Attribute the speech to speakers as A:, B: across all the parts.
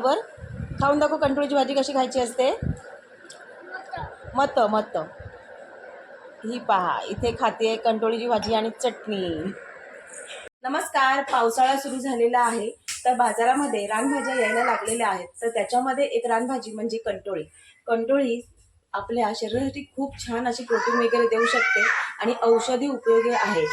A: बरोबर. खाऊन दाखव कंटोळीची भाजी कशी खायची असते. मत मत. ही पहा इथे खाते कंटोळीची भाजी आणि चटणी. नमस्कार पावसाळा सुरू झालेला आहे. तर बाजारामध्ये रानभाज्या यायला लागलेल्या आहेत. तर त्याच्यामध्ये एक रानभाजी म्हणजे कंटोळी. कंटोळी आपल्या शरीरासाठी खूप छान अशी प्रोटीन वगैरे देऊ शकते आणि औषधी उपयोगी आहे.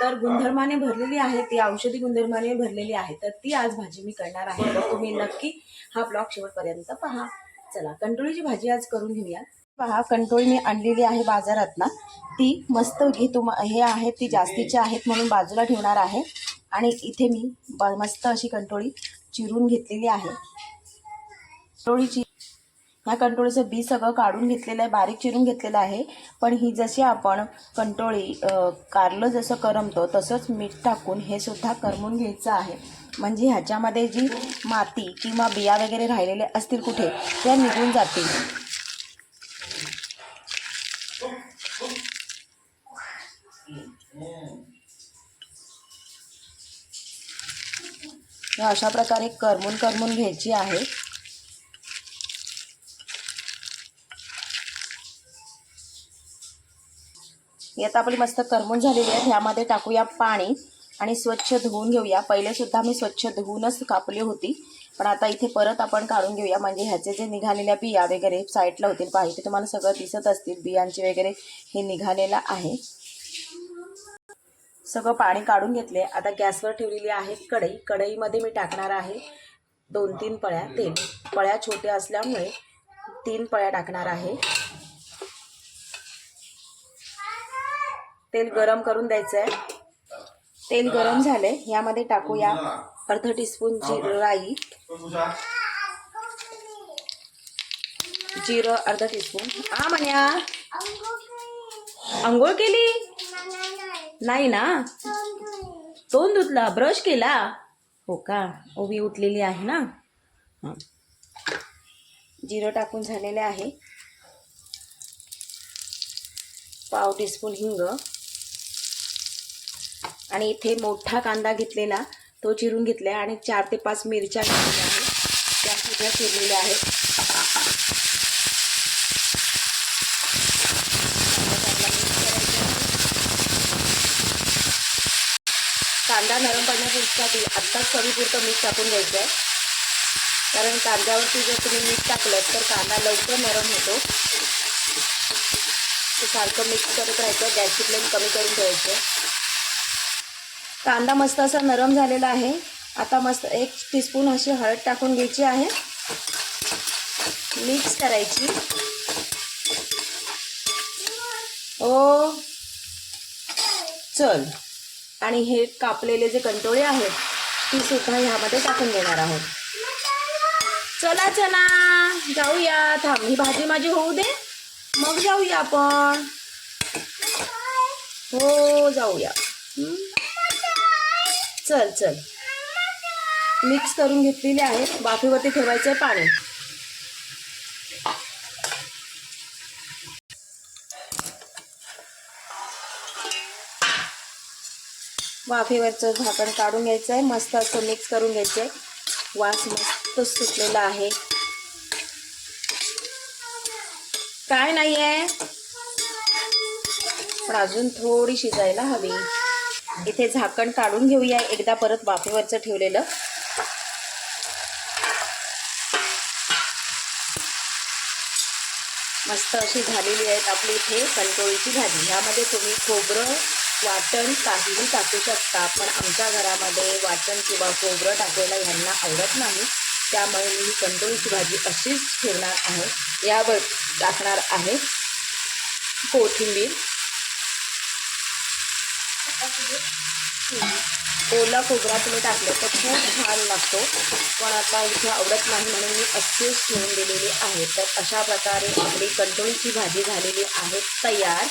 A: तर गुणधर्माने भरलेली आहे ती औषधी गुणधर्माने भरलेली आहे तर ती आज भाजी मी करणार आहे. तर तुम्ही नक्की हा ब्लॉग शेवटपर्यंत पहा. चला कंटोळीची भाजी आज करून घेऊया पहा कंटोळी मी आणलेली आहे बाजारात ना ती मस्त घे तुम हे आहेत ती जास्तीची आहेत म्हणून बाजूला ठेवणार आहे. आणि इथे मी मस्त अशी कंटोळी चिरून घेतलेली आहे. कंटोळीची ह्या कंटोळीचं बी सगळं काढून घेतलेलं आहे बारीक चिरून घेतलेलं आहे. पण ही जशी आपण कंटोळी कारलं जसं करमतो तसंच मीठ टाकून हे सुद्धा करमून घ्यायचं आहे. म्हणजे ह्याच्यामध्ये जी माती किंवा बिया वगैरे राहिलेले असतील कुठे त्या निघून जातील. अशा प्रकारे करमून करमून घ्यायची आहे. ही आता आपली मस्त करमून झालेली आहे ह्यामध्ये टाकूया पाणी आणि स्वच्छ धुवून घेऊया. पहिलेसुद्धा मी स्वच्छ धुवूनच कापली होती. पण आता इथे परत आपण काढून घेऊया. म्हणजे ह्याचे जे निघालेल्या बिया वगैरे साईडला होतील. पाहिजे तुम्हाला सगळं दिसत असतील. बियांचे वगैरे हे निघालेलं आहे. सगळं पाणी काढून घेतले. आता गॅसवर ठेवलेली आहे कढई. कढईमध्ये मी टाकणार आहे दोन तीन पळ्या. तेल पळ्या छोट्या असल्यामुळे तीन पळ्या टाकणार आहे. तेल गरम करून द्यायचं आहे तेल गरम झाले यामध्ये टाकूया अर्ध टीस्पून जिरं राई. जिरं अर्ध टीस्पून हा म्हण्या आंघोळ केली? नाही ना? तोंड धुतला ब्रश केला? हो का? ओवी उठलेली आहे ना? जिरं टाकून झालेले आहे. पाव टीस्पून हिंग. आणि इथे मोठा कांदा घेतलेला तो चिरून घेतला आहे आणि चार ते पाच मिरच्या घेतलेल्या आहेत. त्या सुद्धा चिरलेल्या आहेत. कांदा नरम पडण्यासाठी आत्ताच कमीपुरतं मीठ टाकून घ्यायचं आहे. कारण कांद्यावरती जर तुम्ही मीठ टाकलं तर कांदा लवकर नरम होतो. ते सारखं मिक्स करत राहायचं गॅसची फ्लेम कमी करून ठेवायचं कांदा मस्त असा नरम झालेला आहे. आता मस्त एक टीस्पून अशी हळद टाकून घ्यायची आहे. मिक्स करायची. ओ चल. आणि हे कापलेले जे कंटोळे आहेत ती सुद्धा ह्यामध्ये टाकून देणार आहोत. चला चला. जाऊया. थांब ही भाजी माझी होऊ दे. मग जाऊया आपण. हो जाऊया. चल चल. मिक्स करून घेतलेली आहे वाफेवरती ठेवायचं आहे पाणी. वाफेवरचं झाकण काढून घ्यायचं आहे. मस्त असं मिक्स करून घ्यायचं आहे. वास मस्त सुटलेला आहे. काय नाही आहे पण अजून थोडी शिजायला हवी. इथे झाकण काढून घेऊया. एकदा परत वाफेवरचं ठेवलेलं. मस्त अशी झालेली आहेत आपली इथे कंटोळीची भाजी. ह्यामध्ये तुम्ही खोबरं वाटण काहीही टाकू शकता पण आमच्या घरामध्ये वाटण किंवा खोबरं टाकायला ह्यांना आवडत नाही. त्यामुळे मी ही कंटोळीची भाजी अशीच ठेवणार आहे. यावर टाकणार आहे कोथिंबीर. ओला खोबरा तुम्ही टाकलं तर खूप छान लागतो. पण आता इथे आवडत नाही म्हणून मी असेच ठेवून दिलेली आहे. तर अशा प्रकारे आपली कंटोळीची भाजी झालेली आहे तयार.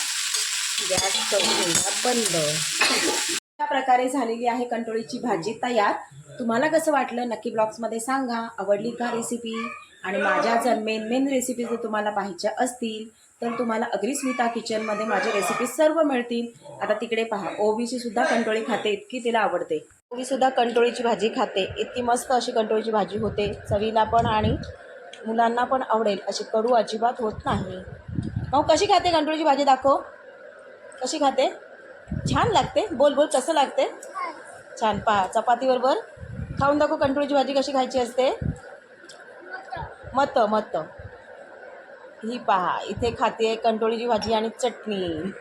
A: गॅस करूया बंद. अशा प्रकारे झालेली आहे कंटोळीची भाजी तयार. तुम्हाला कसं वाटलं नक्की ब्लॉग्समध्ये सांगा. आवडली का रेसिपी आणि माझ्या जर मेन मेन रेसिपी जर तुम्हाला पाहायच्या असतील तर तुम्हाला अग्रिस्मिता किचनमध्ये माझे रेसिपी सर्व मिळतील. आता तिकडे पहा ओबीची सुद्धा कंटोळी खाते इतकी तिला आवडते. मी सुद्धा कंटोळीची भाजी खाते इतकी मस्त अशी कंटोळीची भाजी होते. चवीला पण आणि मुलांना पण आवडेल अशी कडू अजिबात होत नाही. मग कशी खाते कंटोळीची भाजी दाखव. कशी खाते? छान लागते. बोल बोल कसं लागते? छान. पहा चपातीबरोबर खाऊन दाखव कंटोळीची भाजी कशी खायची असते. मत मत. ही पहा इथे खाते आहे कंटोळीची भाजी आणि चटणी.